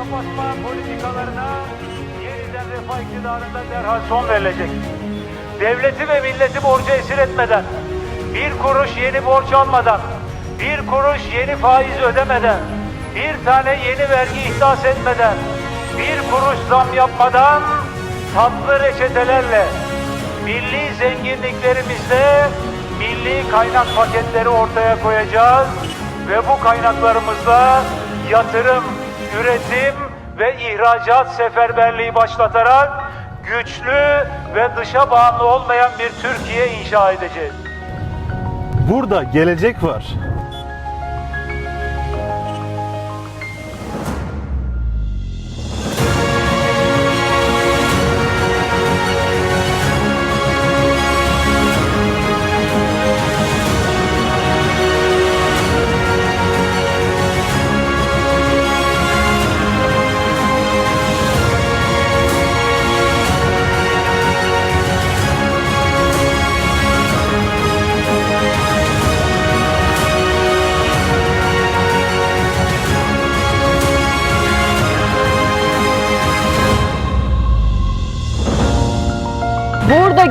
basma politikalarına yeniden refah iktidarında derhal son verilecek. Devleti ve milleti borca esir etmeden, bir kuruş yeni borç almadan, bir kuruş yeni faiz ödemeden, bir tane yeni vergi ihdas etmeden, bir kuruş zam yapmadan tatlı reçetelerle milli zenginliklerimizle milli kaynak paketleri ortaya koyacağız ve bu kaynaklarımızla yatırım, üretim ve ihracat seferberliği başlatarak güçlü ve dışa bağımlı olmayan bir Türkiye inşa edeceğiz. Burada gelecek var.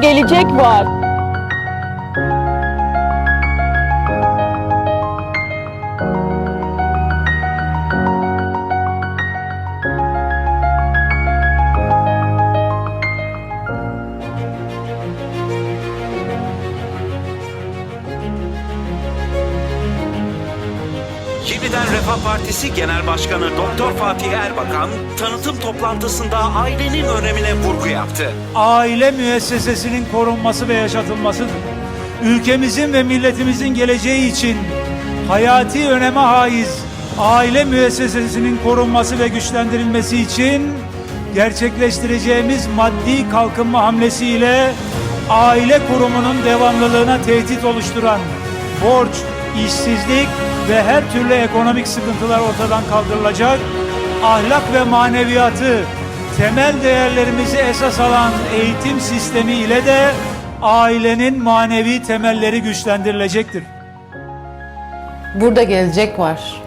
Gelecek var. Yeniden Refah Partisi Genel Başkanı Doktor Fatih Erbakan tanıtım toplantısında ailenin önemine vurgu yaptı. aile müessesesinin korunması ve yaşatılmasıdır. Ülkemizin ve milletimizin geleceği için hayati öneme haiz aile müessesesinin korunması ve güçlendirilmesi için gerçekleştireceğimiz maddi kalkınma hamlesiyle aile kurumunun devamlılığına tehdit oluşturan borç, işsizlik ve her türlü ekonomik sıkıntılar ortadan kaldırılacak, ahlak ve maneviyatı temel değerlerimizi esas alan eğitim sistemi ile de ailenin manevi temelleri güçlendirilecektir. Burada gelecek var.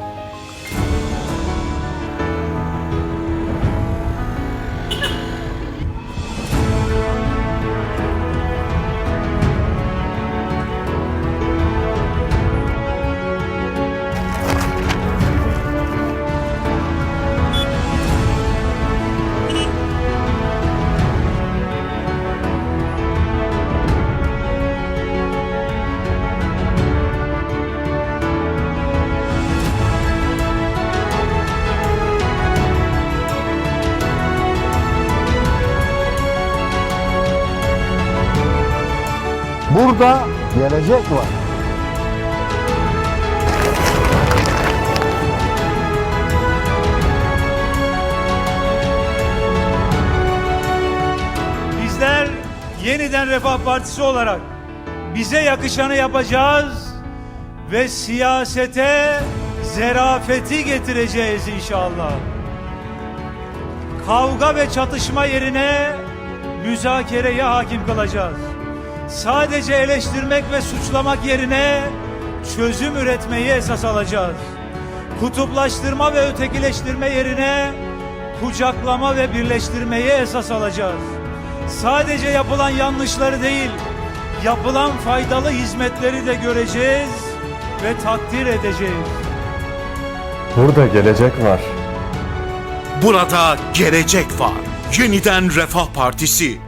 Burada gelecek var. Bizler yeniden Refah Partisi olarak bize yakışanı yapacağız ve siyasete zerafeti getireceğiz inşallah. Kavga ve çatışma yerine müzakereye hakim kılacağız. Sadece eleştirmek ve suçlamak yerine çözüm üretmeyi esas alacağız. Kutuplaştırma ve ötekileştirme yerine kucaklama ve birleştirmeyi esas alacağız. Sadece yapılan yanlışları değil, yapılan faydalı hizmetleri de göreceğiz ve takdir edeceğiz. Burada gelecek var. Burada gelecek var. Yeniden Refah Partisi